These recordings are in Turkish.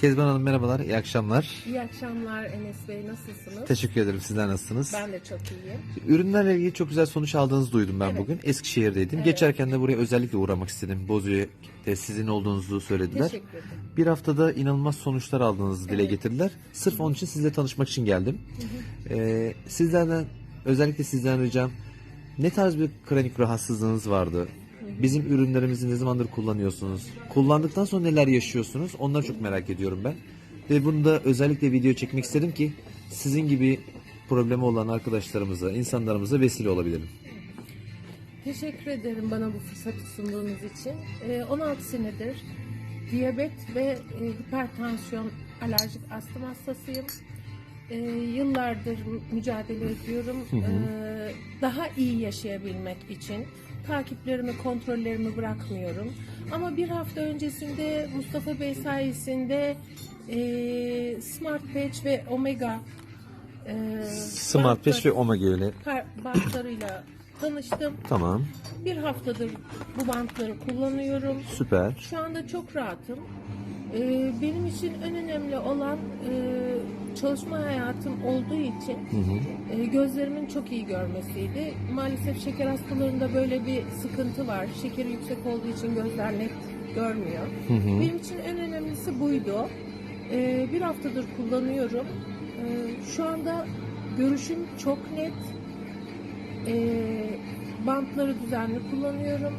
Kezban Hanım merhabalar, iyi akşamlar. İyi akşamlar Enes Bey nasılsınız? Teşekkür ederim. Sizler nasılsınız? Ben de çok iyiyim. Ürünlerle ilgili çok güzel sonuç aldığınızı duydum ben Evet. bugün. Eskişehir'deydim. Geçerken de buraya özellikle uğramak istedim. Bozüyük'te sizin olduğunuzu söylediler. Teşekkür ederim. Bir haftada inanılmaz sonuçlar aldığınızı dile Evet. getirdiler. Sırf onun için sizle tanışmak için geldim. Ee, sizlerden özellikle sizden ricam ne tarz bir kronik rahatsızlığınız vardı? Bizim ürünlerimizi ne zamandır kullanıyorsunuz? Kullandıktan sonra neler yaşıyorsunuz? Onları çok merak ediyorum ben. Ve bunu da özellikle video çekmek istedim ki sizin gibi problemi olan arkadaşlarımıza, insanlarımıza vesile olabilirim. Teşekkür ederim bana bu fırsatı sunduğunuz için. Ee, 16 senedir diyabet ve e, hipertansiyon, alerjik astım hastasıyım. Ee, yıllardır mücadele ediyorum. Ee, daha iyi yaşayabilmek için takiplerimi, kontrollerimi bırakmıyorum. Ama bir hafta öncesinde Mustafa Bey sayesinde e, Smart Patch ve Omega e, Smart Patch ve Omega ile. bantlarıyla tanıştım. Tamam, Bir haftadır bu bantları kullanıyorum. süper. Şu anda çok rahatım. Ee, benim için en önemli olan e, çalışma hayatım olduğu için e, gözlerimin çok iyi görmesiydi. Maalesef şeker hastalarında böyle bir sıkıntı var. Şekeri yüksek olduğu için gözler net görmüyor. Benim için en önemlisi buydu. Ee, bir haftadır kullanıyorum. Ee, şu anda görüşüm çok net. Bantları düzenli kullanıyorum.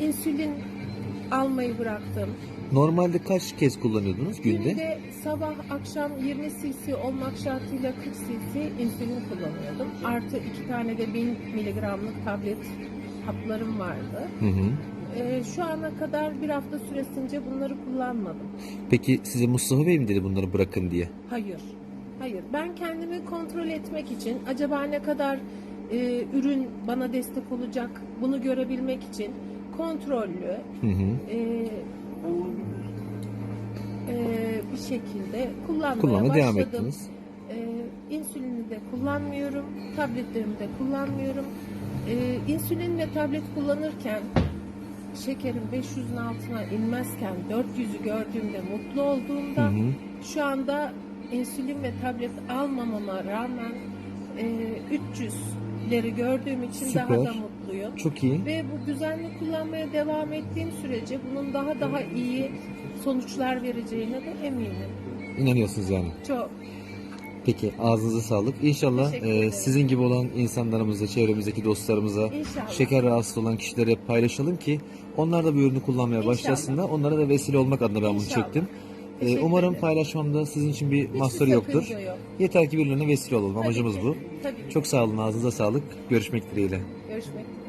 İnsülin almayı bıraktım. Normalde kaç kez kullanıyordunuz günde? Günde sabah akşam 20 cc olmak şartıyla 40 cc insülin kullanıyordum. Artı iki tane de 1000 miligramlık tablet haplarım vardı. Hı hı. Ee, şu ana kadar bir hafta süresince bunları kullanmadım. Peki size Mustafa Bey mi dedi bunları bırakın diye? Hayır. Hayır. Ben kendimi kontrol etmek için acaba ne kadar e, ürün bana destek olacak bunu görebilmek için kontrollü Hı hı. e, e, bir şekilde kullanmaya devam başladım. ettiniz. E, insülini de kullanmıyorum, tabletlerimi de kullanmıyorum. E, insülin ve tablet kullanırken şekerim 500'ün altına inmezken 400'ü gördüğümde mutlu olduğumda Hı hı. şu anda insülin ve tablet almamama rağmen e, 300'leri gördüğüm için Süper. daha da mutluyum. Çok iyi. Ve bu düzenli kullanmaya devam ettiğim sürece bunun daha daha iyi sonuçlar vereceğine de eminim. İnanıyorsunuz yani. Çok. Peki ağzınıza sağlık. İnşallah Teşekkür e, ederim. sizin gibi olan insanlarımıza, çevremizdeki dostlarımıza, İnşallah. şeker rahatsız olan kişilere paylaşalım ki onlar da bu ürünü kullanmaya İnşallah. başlasınlar. Onlara da vesile olmak adına ben bunu İnşallah. çektim. E, Teşekkür umarım ederim. paylaşmamda sizin için bir mahsur yoktur. yok. Yeter ki birilerine vesile olalım. Amacımız ki. bu. Tabii ki. Çok sağ olun. Ağzınıza sağlık. Görüşmek dileğiyle. Görüşmek üzere.